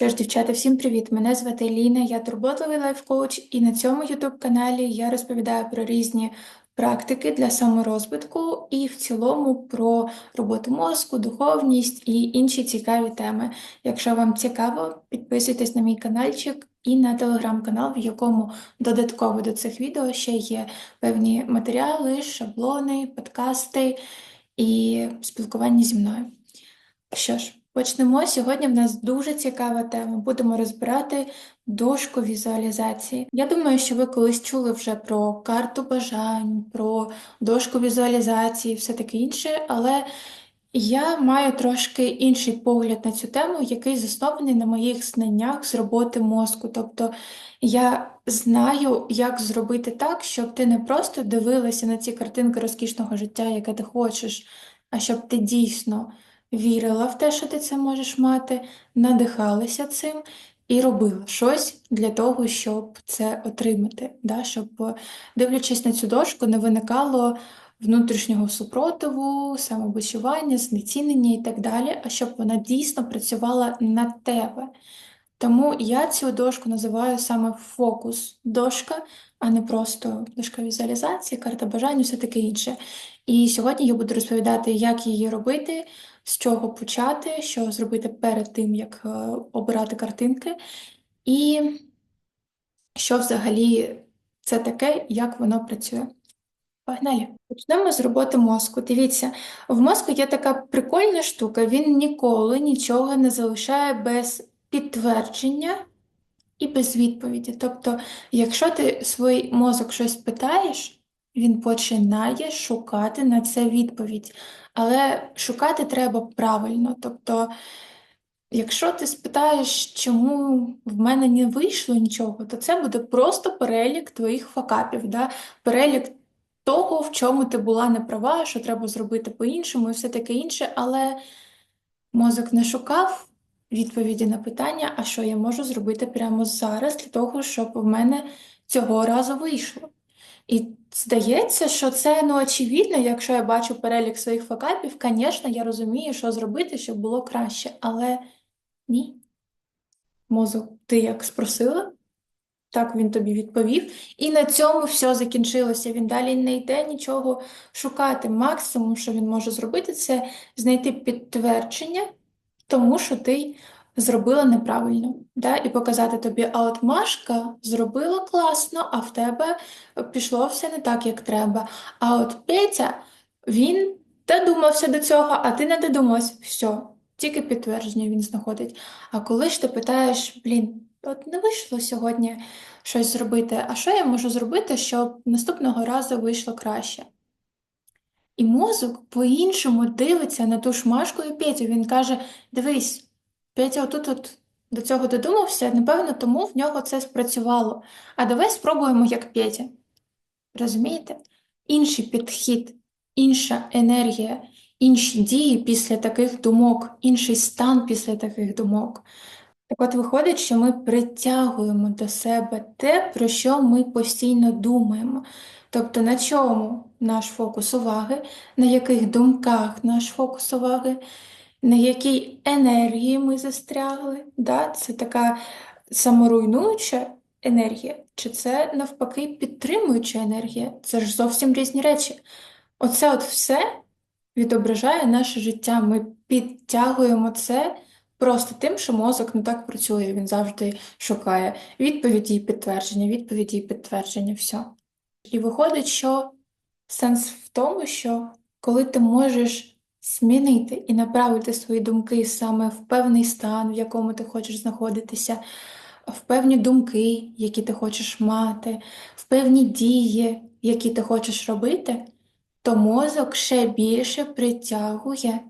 Що ж, дівчата, всім привіт! Мене звати Ліна, я турботливий лайф-коуч, і на цьому YouTube-каналі я розповідаю про різні практики для саморозвитку і в цілому про роботу мозку, духовність і інші цікаві теми. Якщо вам цікаво, підписуйтесь на мій каналчик і на телеграм-канал, в якому додатково до цих відео ще є певні матеріали, шаблони, подкасти і спілкування зі мною. Що ж, почнемо. Сьогодні в нас дуже цікава тема. Будемо розбирати дошку візуалізації. Я думаю, що ви колись чули вже про карту бажань, про дошку візуалізації, все таке інше, але я маю трошки інший погляд на цю тему, який заснований на моїх знаннях з роботи мозку. Тобто я знаю, як зробити так, щоб ти не просто дивилася на ці картинки розкішного життя, яке ти хочеш, а щоб ти дійсно вірила в те, що ти це можеш мати, надихалася цим і робила щось для того, щоб це отримати. Да? Щоб, дивлячись на цю дошку, не виникало внутрішнього супротиву, самобичування, знецінення і так далі, а щоб вона дійсно працювала на тебе. Тому я цю дошку називаю саме фокус дошка, а не просто дошка візуалізації, карта бажань, все таке інше. І сьогодні я буду розповідати, як її робити, з чого почати, що зробити перед тим, як е, обирати картинки, і що взагалі це таке, як воно працює. Погнали. Почнемо з роботи мозку. Дивіться, в мозку є така прикольна штука, він ніколи нічого не залишає без підтвердження і без відповіді. Тобто, якщо ти свій мозок щось питаєш, він починає шукати на це відповідь. Але шукати треба правильно. Тобто, якщо ти спитаєш, чому в мене не вийшло нічого, то це буде просто перелік твоїх факапів, да? перелік того, в чому ти була неправа, що треба зробити по-іншому, і все таке інше, але мозок не шукав відповіді на питання, а що я можу зробити прямо зараз для того, щоб в мене цього разу вийшло. І здається, що це ну, очевидно, якщо я бачу перелік своїх факапів, звісно, я розумію, що зробити, щоб було краще. Але ні. Мозок, ти як спросила, так він тобі відповів. І на цьому все закінчилося. Він далі не йде нічого шукати. Максимум, що він може зробити, це знайти підтвердження тому, що ти зробила неправильно, да? і показати тобі, а от Машка зробила класно, а в тебе пішло все не так, як треба. А от Петя, він додумався до цього, а ти не додумався. Все, тільки підтвердження він знаходить. А коли ж ти питаєш, блін, от не вийшло сьогодні щось зробити, а що я можу зробити, щоб наступного разу вийшло краще? І мозок по-іншому дивиться на ту шмашку і Петю. Він каже: Дивись, Петя отут от до цього додумався, напевно, тому в нього це спрацювало. А давай спробуємо, як Петя. Розумієте? Інший підхід, інша енергія, інші дії після таких думок, інший стан після таких думок. Так от виходить, що ми притягуємо до себе те, про що ми постійно думаємо. Тобто на чому наш фокус уваги, на яких думках наш фокус уваги, на якій енергії ми застрягли. Да? Це така саморуйнуюча енергія, чи це навпаки підтримуюча енергія. Це ж зовсім різні речі. Оце от все відображає наше життя. Ми підтягуємо це. Просто тим, що мозок не так працює, він завжди шукає відповіді і підтвердження, відповіді і підтвердження, все. І виходить, що сенс в тому, що коли ти можеш змінити і направити свої думки саме в певний стан, в якому ти хочеш знаходитися, в певні думки, які ти хочеш мати, в певні дії, які ти хочеш робити, то мозок ще більше притягує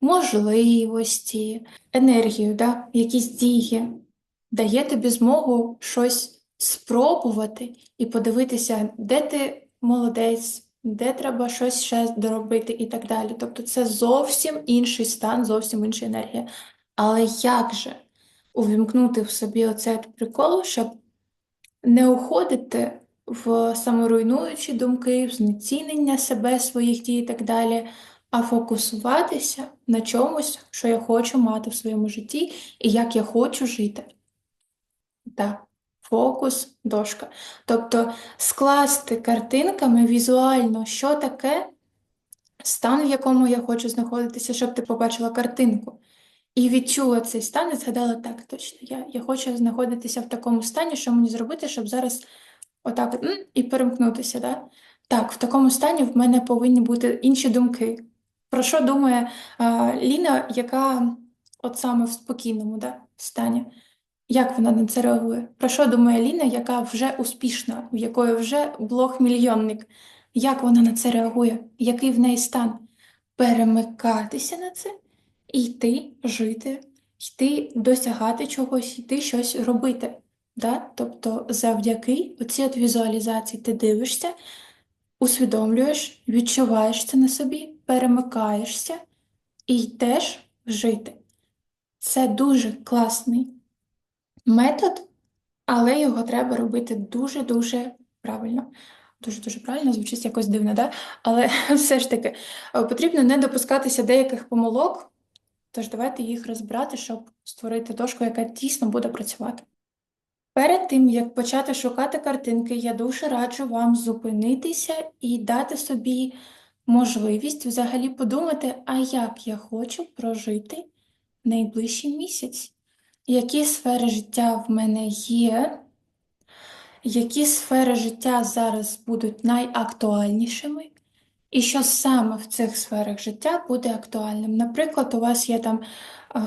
можливості, енергію, да, якісь дії, дає тобі змогу щось спробувати і подивитися, де ти молодець, де треба щось ще доробити і так далі. Тобто це зовсім інший стан, зовсім інша енергія. Але як же увімкнути в собі оцей прикол, щоб не уходити в саморуйнуючі думки, в знецінення себе, своїх дій і так далі, а фокусуватися на чомусь, що я хочу мати в своєму житті і як я хочу жити. Так, фокус, дошка. Тобто скласти картинками візуально, що таке стан, в якому я хочу знаходитися, щоб ти побачила картинку. І відчула цей стан, і згадала, так, точно, я я хочу знаходитися в такому стані, що мені зробити, щоб зараз отак і перемкнутися. Да? Так, в такому стані в мене повинні бути інші думки. Про що думає а, Ліна, яка от саме в спокійному да, стані? Як вона на це реагує? Про що думає Ліна, яка вже успішна, в якої вже блог-мільйонник? Як вона на це реагує? Який в неї стан? Перемикатися на це і йти жити, йти досягати чогось, йти щось робити. Да? Тобто, завдяки оцій от візуалізації ти дивишся, усвідомлюєш, відчуваєш це на собі, перемикаєшся і йдеш жити. Це дуже класний метод, але його треба робити дуже-дуже правильно. Дуже-дуже правильно, звучить якось дивно, да? але все ж таки е, потрібно не допускатися деяких помилок, тож давайте їх розбирати, щоб створити дошку, яка дійсно буде працювати. Перед тим, як почати шукати картинки, я дуже раджу вам зупинитися і дати собі можливість взагалі подумати, а як я хочу прожити найближчий місяць, які сфери життя в мене є, які сфери життя зараз будуть найактуальнішими, і що саме в цих сферах життя буде актуальним. Наприклад, у вас є там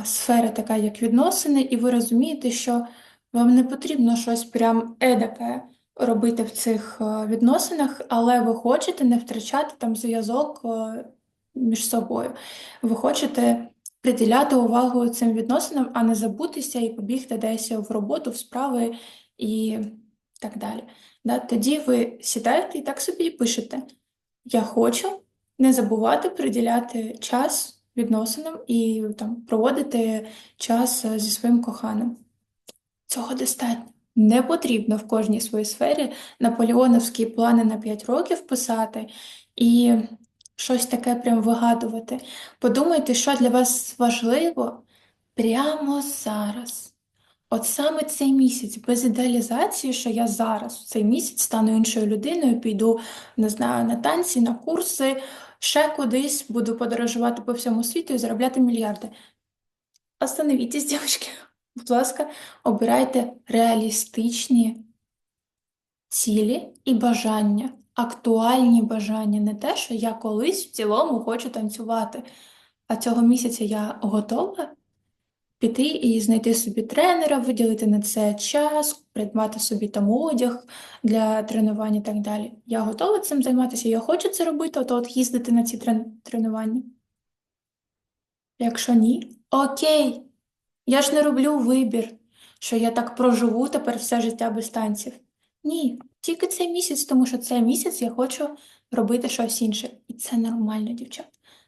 сфера така, як відносини, і ви розумієте, що вам не потрібно щось прям едаке робити в цих відносинах, але ви хочете не втрачати там зв'язок між собою. Ви хочете приділяти увагу цим відносинам, а не забутися і побігти десь в роботу, в справи і так далі. Да? Тоді ви сідаєте і так собі пишете: Я хочу не забувати приділяти час відносинам і там проводити час е, зі своїм коханим. Цього достатньо. Не потрібно в кожній своїй сфері наполеоновські плани на 5 років писати і щось таке прям вигадувати. Подумайте, що для вас важливо прямо зараз. От саме цей місяць, без ідеалізації, що я зараз в цей місяць стану іншою людиною, піду, не знаю, на танці, на курси, ще кудись, буду подорожувати по всьому світу і заробляти мільярди. Остановіться, дівчатки. Будь ласка, обирайте реалістичні цілі і бажання, актуальні бажання, не те, що я колись в цілому хочу танцювати, а цього місяця я готова піти і знайти собі тренера, виділити на це час, придбати собі там одяг для тренувань і так далі. Я готова цим займатися, я хочу це робити, то от їздити на ці тренування. Якщо ні, окей. Я ж не роблю вибір, що я так проживу тепер все життя без танців. Ні, тільки цей місяць, тому що цей місяць я хочу робити щось інше. І це нормально, дівчат.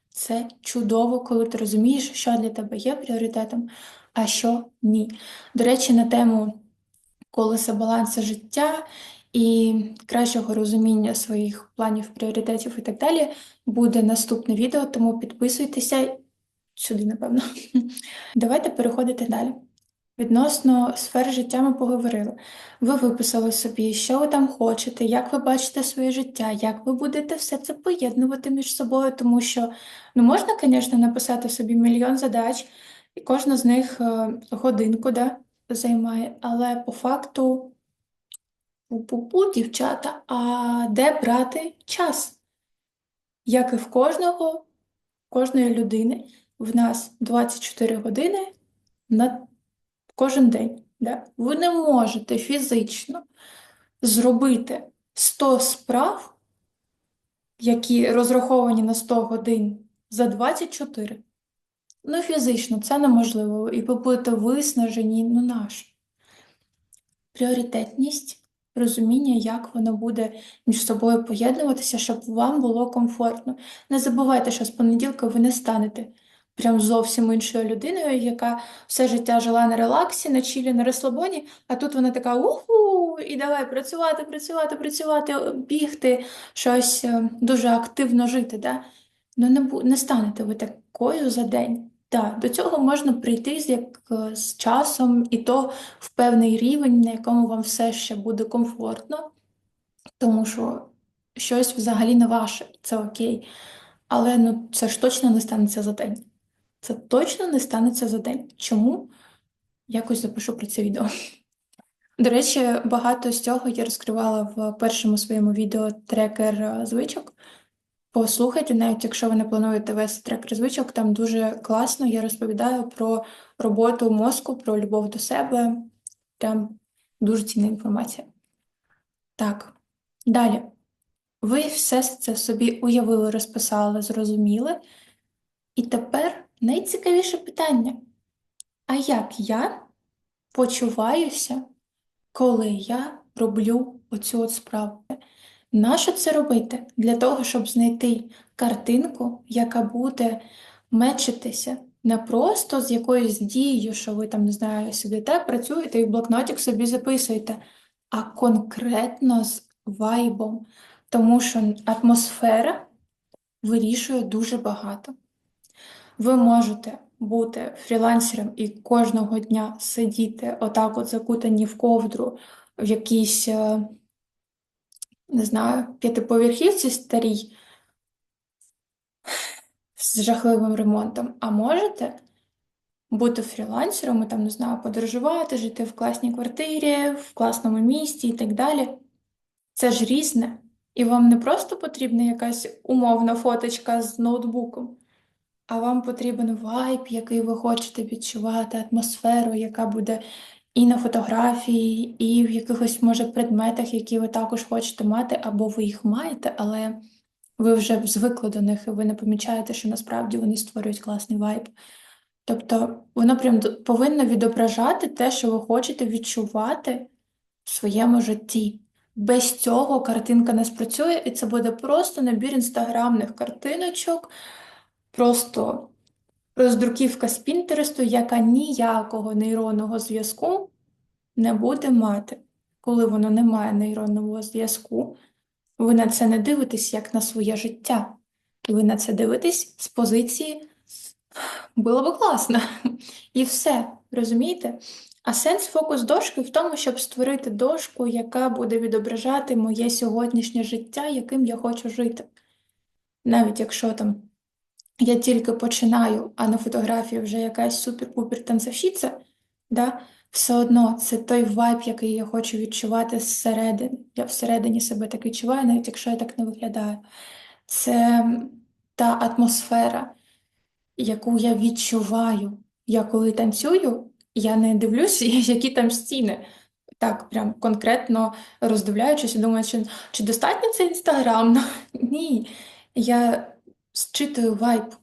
Це чудово, коли ти розумієш, що для тебе є пріоритетом, а що ні. До речі, на тему колеса балансу життя і кращого розуміння своїх планів, пріоритетів і так далі буде наступне відео, тому підписуйтеся сюди, напевно. Давайте переходити далі. Відносно сфер життя ми поговорили. Ви виписали собі, що ви там хочете, як ви бачите своє життя, як ви будете все це поєднувати між собою, тому що ну, можна, звісно, написати собі мільйон задач, і кожна з них е, годинку да, займає, але по факту пу-пу-пу, дівчата, а де брати час? Як і в кожного, кожної людини в нас 24 години на кожен день. Да? Ви не можете фізично зробити 100 справ, які розраховані на 100 годин за 24. Ну, фізично, це неможливо. І ви будете виснажені, ну наш. Пріоритетність розуміння, як воно буде між собою поєднуватися, щоб вам було комфортно. Не забувайте, що з понеділка ви не станете прям зовсім іншою людиною, яка все життя жила на релаксі, на чілі, на розслабоні, а тут вона така уху, і давай працювати, працювати, працювати, бігти, щось е, дуже активно жити. Да? Ну, не, не станете ви такою за день. Так, до цього можна прийти з, як, е, з часом, і то в певний рівень, на якому вам все ще буде комфортно, тому що щось взагалі не ваше, це окей. Але ну, це ж точно не станеться за день. Це точно не станеться за день. Чому? Якось запишу про це відео. До речі, багато з цього я розкривала в першому своєму відео трекер е, звичок. Послухайте, навіть якщо ви не плануєте вести трекер звичок, там дуже класно я розповідаю про роботу мозку, про любов до себе. Прям дуже цінна інформація. Так, далі. Ви все це собі уявили, розписали, зрозуміли. І тепер найцікавіше питання: а як я почуваюся, коли я роблю оцю от справу? Нащо це робити? Для того, щоб знайти картинку, яка буде мечитися не просто з якоюсь дією, що ви там, не знаю, сидите, працюєте і в блокнотик собі записуєте, а конкретно з вайбом. Тому що атмосфера вирішує дуже багато. Ви можете бути фрілансером і кожного дня сидіти отак от закутані в ковдру в якійсь, е, не знаю, п'ятиповерхівці старій з жахливим ремонтом, а можете бути фрілансером і там, не знаю, подорожувати, жити в класній квартирі, в класному місті і так далі. Це ж різне. І вам не просто потрібна якась умовна фоточка з ноутбуком, а вам потрібен вайб, який ви хочете відчувати, атмосферу, яка буде і на фотографії, і в якихось, може, предметах, які ви також хочете мати, або ви їх маєте, але ви вже звикли до них, і ви не помічаєте, що насправді вони створюють класний вайб. Тобто воно прям повинно відображати те, що ви хочете відчувати в своєму житті. Без цього картинка не спрацює, і це буде просто набір інстаграмних картиночок, просто роздруківка з Пінтересту, яка ніякого нейронного зв'язку не буде мати. Коли воно не має нейронного зв'язку, ви на це не дивитесь як на своє життя. Ви на це дивитесь з позиції було би класно. І все, розумієте? А сенс фокус дошки в тому, щоб створити дошку, яка буде відображати моє сьогоднішнє життя, яким я хочу жити. Навіть якщо там я тільки починаю, а на фотографії вже якась супер-пупер танцовщиця, да, все одно це той вайб, який я хочу відчувати зсередини. Я всередині себе так відчуваю, навіть якщо я так не виглядаю. Це та атмосфера, яку я відчуваю. Я коли танцюю, я не дивлюся, які там стіни. Так, прям конкретно роздивляючись і думаю, чи, чи достатньо це інстаграм? Ні. Я зчитую вайб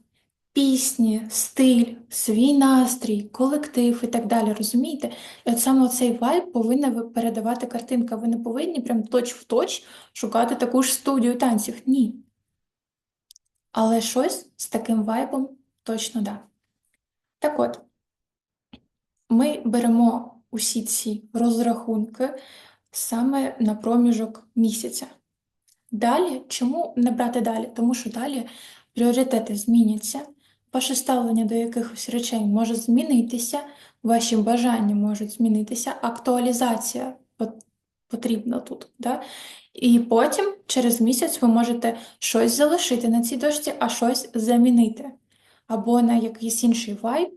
пісні, стиль, свій настрій, колектив і так далі, розумієте? І от саме цей вайб повинна ви- передавати картинка. Ви не повинні прям точ в точ шукати таку ж студію танців. Ні. Але щось з таким вайбом точно да. Так от, ми беремо усі ці розрахунки саме на проміжок місяця. Далі, чому не брати далі? Тому що далі пріоритети зміняться, ваше ставлення до якихось речей може змінитися, ваші бажання можуть змінитися, актуалізація потрібна тут. Да? І потім, через місяць, ви можете щось залишити на цій дошці, а щось замінити. Або на якийсь інший вайб,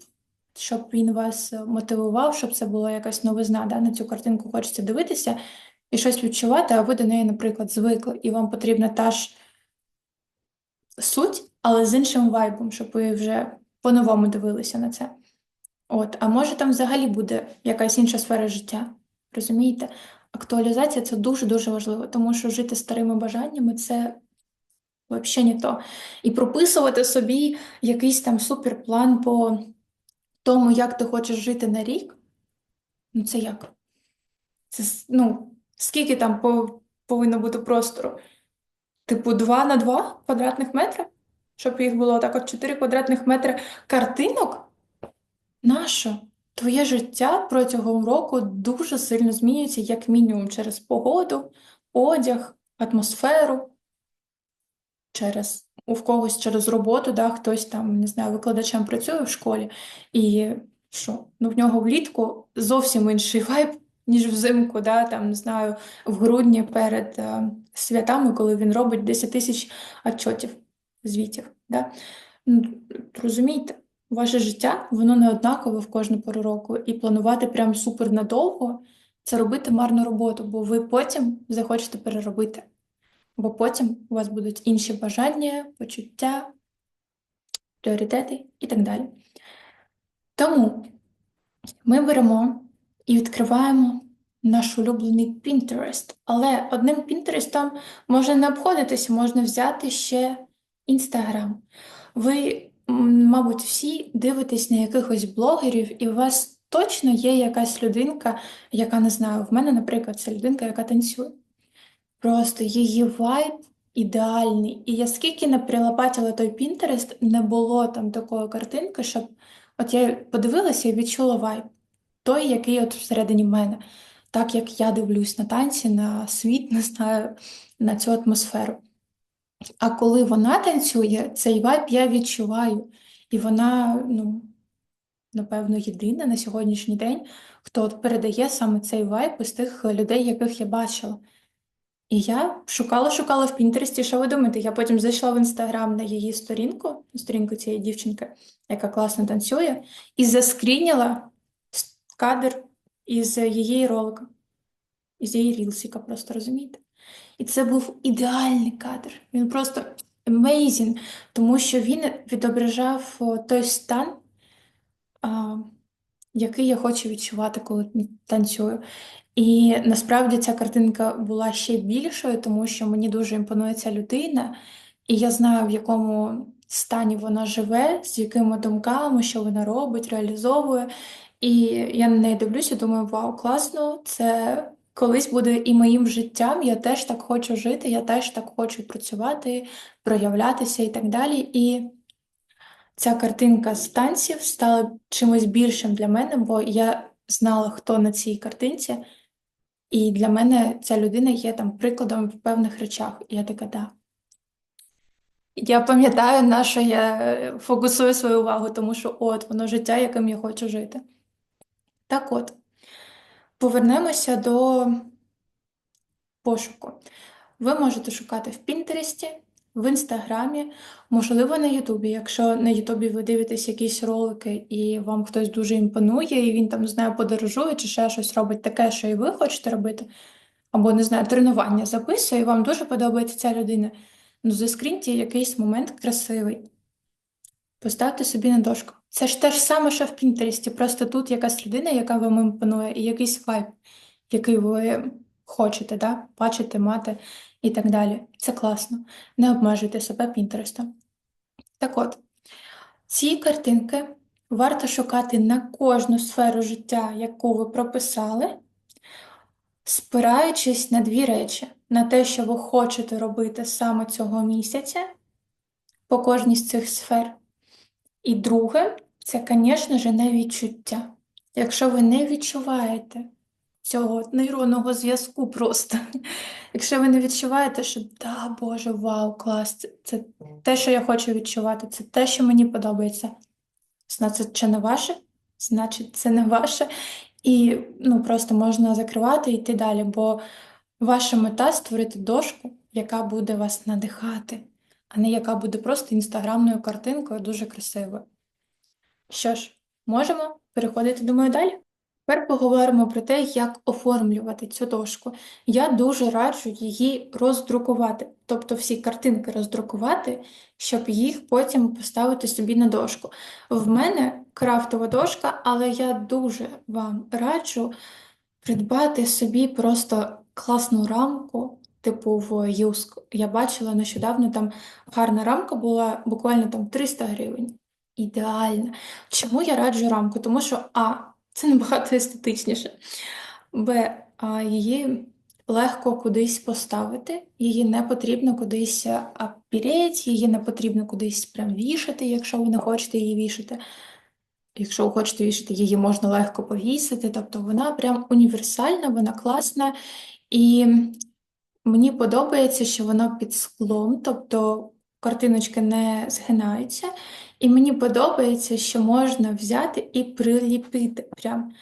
щоб він вас е, мотивував, щоб це була якась новизна. Да? На цю картинку хочеться дивитися і щось відчувати, а ви до неї, наприклад, звикли, і вам потрібна та ж суть, але з іншим вайбом, щоб ви вже по-новому дивилися на це. От, а може там взагалі буде якась інша сфера життя. Розумієте? Актуалізація це дуже-дуже важливо, тому що жити старими бажаннями це взагалі не то. І прописувати собі якийсь там суперплан по тому, як ти хочеш жити на рік, ну це як? Це, ну, скільки там по- повинно бути простору? Типу 2 на 2 квадратних метри? Щоб їх було так от 4 квадратних метри картинок? Нащо? Твоє життя протягом року дуже сильно змінюється, як мінімум, через погоду, одяг, атмосферу, через у когось через роботу, да, хтось там, не знаю, викладачем працює в школі, і що? Ну, в нього влітку зовсім інший вайб, ніж взимку, да, там, не знаю, в грудні перед е, святами, коли він робить 10 тисяч отчотів, звітів. Да? Ну, Розумієте, ваше життя, воно не однакове в кожну пору року, і планувати прям супер надовго це робити марну роботу, бо ви потім захочете переробити. Бо потім у вас будуть інші бажання, почуття, пріоритети і так далі. Тому ми беремо і відкриваємо наш улюблений Pinterest. Але одним Pinterest можна не обходитися, можна взяти ще Instagram. Ви, мабуть, всі дивитесь на якихось блогерів, і у вас точно є якась людинка, яка не знаю, в мене, наприклад, це людинка, яка танцює. Просто її вайб ідеальний. І я скільки не прилопатила той Pinterest, не було там такої картинки, щоб от я подивилася і відчула вайб. Той, який от всередині мене. Так як я дивлюсь на танці, на світ, не знаю, на цю атмосферу. А коли вона танцює, цей вайб я відчуваю. І вона, ну, напевно, єдина на сьогоднішній день, хто от передає саме цей вайб із тих людей, яких я бачила. І я шукала, шукала в Пінтересті, що ви думаєте? Я потім зайшла в інстаграм на її сторінку, сторінку цієї дівчинки, яка класно танцює, і заскрініла кадр із її ролика, із її рілсіка, просто розумієте? І це був ідеальний кадр. Він просто amazing, тому що він відображав той стан, а, який я хочу відчувати, коли танцюю. І насправді ця картинка була ще більшою, тому що мені дуже імпонує ця людина, і я знаю, в якому стані вона живе, з якими думками, що вона робить, реалізовує. І я на неї дивлюся, думаю, вау, класно, це колись буде і моїм життям. Я теж так хочу жити, я теж так хочу працювати, проявлятися і так далі. І ця картинка з танців стала чимось більшим для мене, бо я знала, хто на цій картинці. І для мене ця людина є там прикладом в певних речах. І я така, да. Я пам'ятаю, на що я фокусую свою увагу, тому що от воно життя, яким я хочу жити. Так от, повернемося до пошуку. Ви можете шукати в Пінтересті, в Інстаграмі, можливо, на Ютубі. Якщо на Ютубі ви дивитесь якісь ролики і вам хтось дуже імпонує, і він там, не знаю, подорожує чи ще щось робить таке, що і ви хочете робити, або, не знаю, тренування записує, і вам дуже подобається ця людина. Ну, заскріньте якийсь момент красивий. Поставте собі на дошку. Це ж те ж саме, що в Пінтересті, просто тут якась людина, яка вам імпонує, і якийсь вайб, який ви хочете, да? бачити, мати і так далі. Це класно. Не обмежуйте себе Пінтерестом. Так от, ці картинки варто шукати на кожну сферу життя, яку ви прописали, спираючись на дві речі: на те, що ви хочете робити саме цього місяця по кожній з цих сфер. І друге, це, звісно ж, не відчуття. Якщо ви не відчуваєте цього нейронного зв'язку просто, якщо ви не відчуваєте, що да, Боже, вау, клас, це, це те, що я хочу відчувати, це те, що мені подобається, значить, це не ваше, значить, це не ваше. І ну, просто можна закривати і йти далі, бо ваша мета створити дошку, яка буде вас надихати, а не яка буде просто інстаграмною картинкою дуже красивою. Що ж, можемо переходити, думаю, далі. Тепер поговоримо про те, як оформлювати цю дошку. Я дуже раджу її роздрукувати, тобто всі картинки роздрукувати, щоб їх потім поставити собі на дошку. В мене крафтова дошка, але я дуже вам раджу придбати собі просто класну рамку, типу в Юск. Я бачила нещодавно там гарна рамка була буквально там 300 гривень. Ідеальна. Чому я раджу рамку? Тому що А. Це набагато естетичніше. Б. А, її легко кудись поставити, її не потрібно кудись апірєть, її не потрібно кудись прям вішати, якщо ви не хочете її вішати. Якщо ви хочете вішати, її можна легко повісити. Тобто вона прям універсальна, вона класна. І мені подобається, що вона під склом, тобто картиночки не згинаються. І мені подобається, що можна взяти і приліпити прям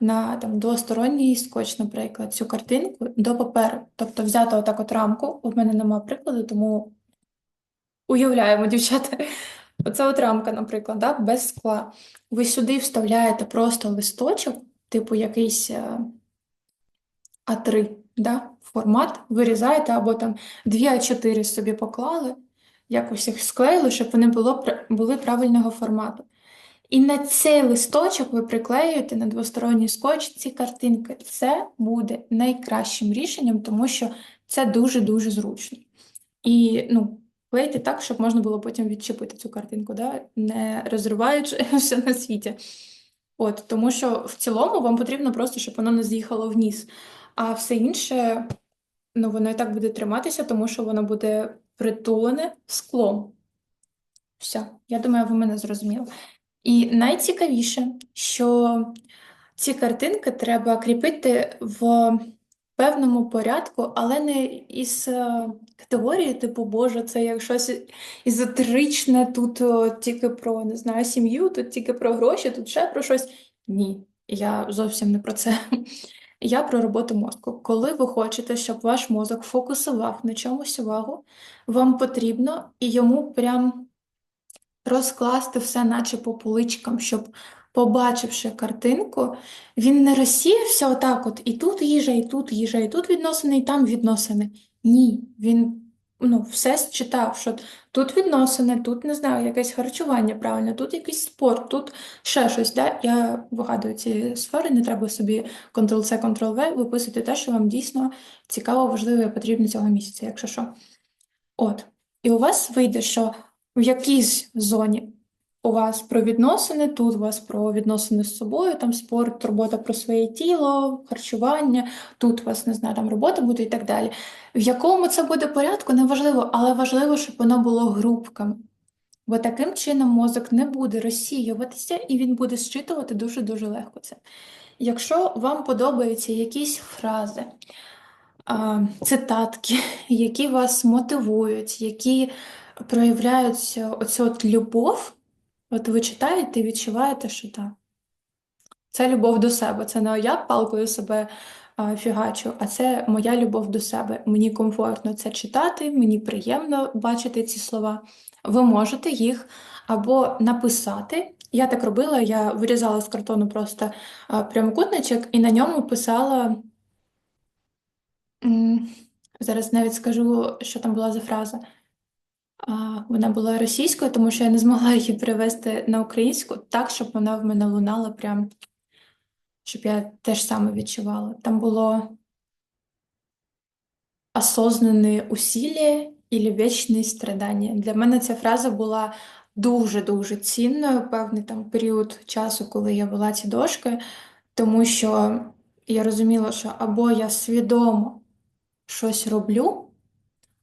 на там, двосторонній скотч, наприклад, цю картинку до паперу. Тобто взяти отак от рамку, у мене нема прикладу, тому уявляємо, дівчата. Оце от рамка, наприклад, да, без скла. Ви сюди вставляєте просто листочок, типу якийсь е, А3, да, формат, вирізаєте, або там 2 А4 собі поклали, якось їх склеїли, щоб вони було, були правильного формату. І на цей листочок ви приклеюєте на двосторонній скотч ці картинки. Це буде найкращим рішенням, тому що це дуже-дуже зручно. І ну, клеїти так, щоб можна було потім відчепити цю картинку, да? не розриваючи все на світі. От, тому що в цілому вам потрібно просто, щоб воно не з'їхало вниз. А все інше, ну, воно і так буде триматися, тому що воно буде притулене склом. Все, я думаю, ви мене зрозуміли. І найцікавіше, що ці картинки треба кріпити в певному порядку, але не із е, категорії, типу, Боже, це як щось езотеричне, тут тільки про, не знаю, сім'ю, тут тільки про гроші, тут ще про щось. Ні, я зовсім не про це. Я про роботу мозку. Коли ви хочете, щоб ваш мозок фокусував на чомусь увагу, вам потрібно і йому прям розкласти все, наче по поличкам, щоб, побачивши картинку, він не розсіявся отак от, і тут їжа, і тут їжа, і тут відносини, і там відносини. Ні, він ну, все считав, що тут відносини, тут, не знаю, якесь харчування правильно, тут якийсь спорт, тут ще щось. Да? Я вигадую ці сфери, не треба собі Ctrl-C, Ctrl-V, виписувати те, що вам дійсно цікаво, важливо і потрібно цього місяця, якщо що. От. І у вас вийде, що в якійсь зоні у вас про відносини, тут у вас про відносини з собою, там спорт, робота про своє тіло, харчування, тут у вас, не знаю, там робота буде і так далі. В якому це буде порядку, неважливо, але важливо, щоб воно було групками. Бо таким чином мозок не буде розсіюватися і він буде зчитувати дуже-дуже легко це. Якщо вам подобаються якісь фрази, цитатки, які вас мотивують, які проявляються оцю от любов, от ви читаєте і відчуваєте, що так. Це любов до себе. Це не я палкою себе а, фігачу, а це моя любов до себе. Мені комфортно це читати, мені приємно бачити ці слова. Ви можете їх або написати. Я так робила, я вирізала з картону просто прямокутничок і на ньому писала. Зараз навіть скажу, що там була за фраза. Вона була російською, тому що я не змогла її перевести на українську так, щоб вона в мене лунала прям, щоб я теж саме відчувала. Там було осознанные усилия или вечные страдання. Для мене ця фраза була дуже-дуже цінною, певний там період часу, коли я вела ці дошки, тому що я розуміла, що або я свідомо щось роблю.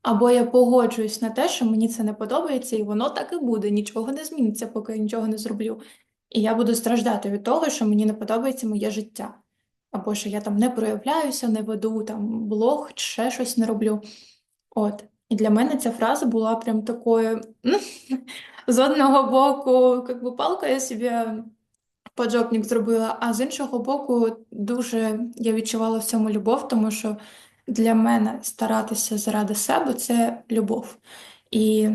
Або я погоджуюсь на те, що мені це не подобається, і воно так і буде, нічого не зміниться, поки я нічого не зроблю. І я буду страждати від того, що мені не подобається моє життя. Або що я там не проявляюся, не веду там блог, ще щось не роблю. От. І для мене ця фраза була прям такою з одного боку, як би палка я собі поджопник зробила, а з іншого боку, дуже я відчувала в цьому любов, тому що для мене старатися заради себе це любов. І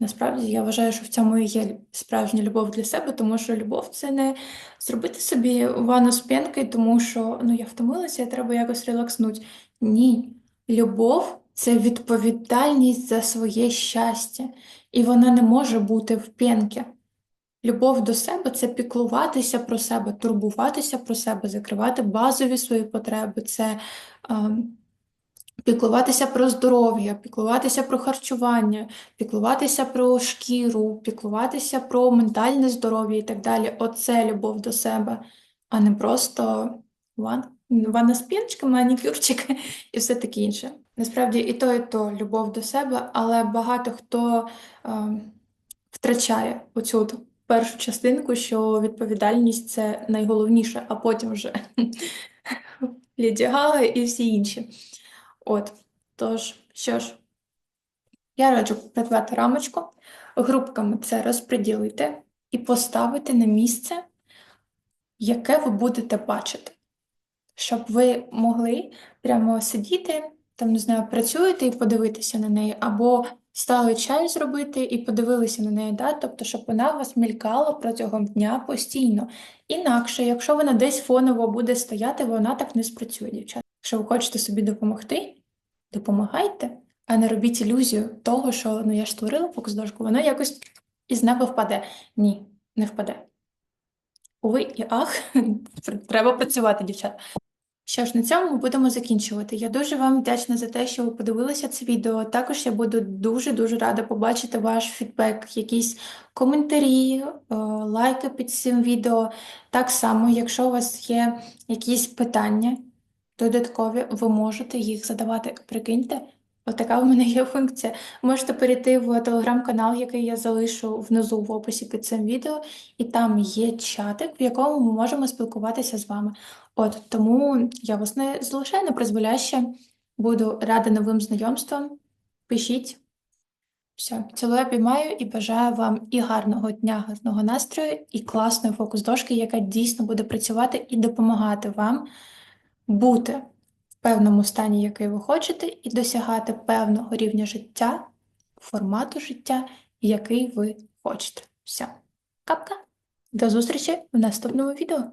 насправді я вважаю, що в цьому і є справжня любов для себе, тому що любов це не зробити собі ванну з п'янки, тому що ну, я втомилася, і треба якось релакснути. Ні. Любов це відповідальність за своє щастя, і вона не може бути в п'янки. Любов до себе це піклуватися про себе, турбуватися про себе, закривати базові свої потреби, це ем, піклуватися про здоров'я, піклуватися про харчування, піклуватися про шкіру, піклуватися про ментальне здоров'я і так далі. Оце любов до себе, а не просто ван, ванна з пінчиком, манікюрчик і все таке інше. Насправді і то, і то любов до себе, але багато хто ем, втрачає оцю першу частинку, що відповідальність це найголовніше, а потім вже Леді Гага і всі інші. От, тож, що ж, Я раджу придбати рамочку, групками це розподілити і поставити на місце, яке ви будете бачити, щоб ви могли прямо сидіти, там, не знаю, працюєте і подивитися на неї, або стали чай зробити і подивилися на неї, да? Тобто, щоб вона вас мількала протягом дня постійно. Інакше, якщо вона десь фоново буде стояти, вона так не спрацює, дівчата. Якщо ви хочете собі допомогти, допомагайте, а не робіть ілюзію того, що ну я ж створила фокус-дошку, воно якось із неба впаде. Ні, не впаде. Уви і ах, треба працювати, дівчата. Що ж, на цьому ми будемо закінчувати. Я дуже вам вдячна за те, що ви подивилися це відео. Також я буду дуже-дуже рада побачити ваш фідбек, якісь коментарі, е, лайки під цим відео. Так само, якщо у вас є якісь питання додаткові, ви можете їх задавати. Прикиньте, отака у мене є функція. Можете перейти в телеграм-канал, який я залишу внизу в описі під цим відео, і там є чатик, в якому ми можемо спілкуватися з вами. От тому я вас не залишаю на призволяще. Буду рада новим знайомствам. Пишіть. Все, цілую, обіймаю і бажаю вам і гарного дня, гарного настрою, і класної фокус-дошки, яка дійсно буде працювати і допомагати вам бути в певному стані, який ви хочете, і досягати певного рівня життя, формату життя, який ви хочете. Все. Капка. До зустрічі в наступному відео.